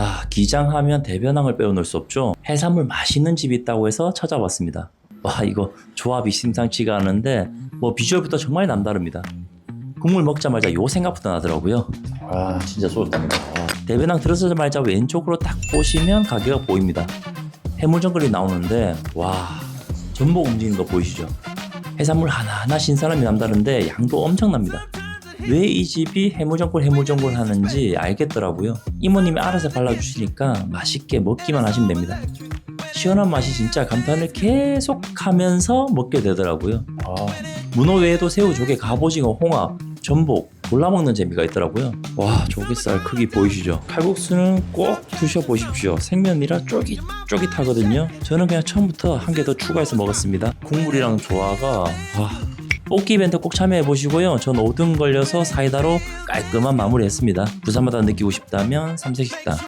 아, 기장하면 대변항을 빼어놓을 수 없죠. 해산물 맛있는 집이 있다고 해서 찾아봤습니다. 와, 이거 조합이 심상치가 않은데 뭐 비주얼부터 정말 남다릅니다. 국물 먹자마자 요 생각부터 나더라고요. 아, 진짜 좋았답니다. 대변항 들어서자마자 왼쪽으로 딱 보시면 가게가 보입니다. 해물전골이 나오는데 와, 전복 움직이는 거 보이시죠? 해산물 하나하나 신선함이 남다른데 양도 엄청납니다. 왜 이 집이 해물전골 해물전골 하는지 알겠더라고요. 이모님이 알아서 발라주시니까 맛있게 먹기만 하시면 됩니다. 시원한 맛이 진짜 감탄을 계속 하면서 먹게 되더라고요. 아, 문어 외에도 새우, 조개, 갑오징어, 홍합, 전복 골라 먹는 재미가 있더라고요. 와 조개살 크기 보이시죠? 칼국수는 꼭 드셔보십시오. 생면이라 쫄깃쫄깃하거든요. 저는 그냥 처음부터 한 개 더 추가해서 먹었습니다. 국물이랑 조화가 와 뽑기 이벤트 꼭 참여해 보시고요. 전 5등 걸려서 사이다로 깔끔한 마무리했습니다. 부산마다 느끼고 싶다면 삼색식당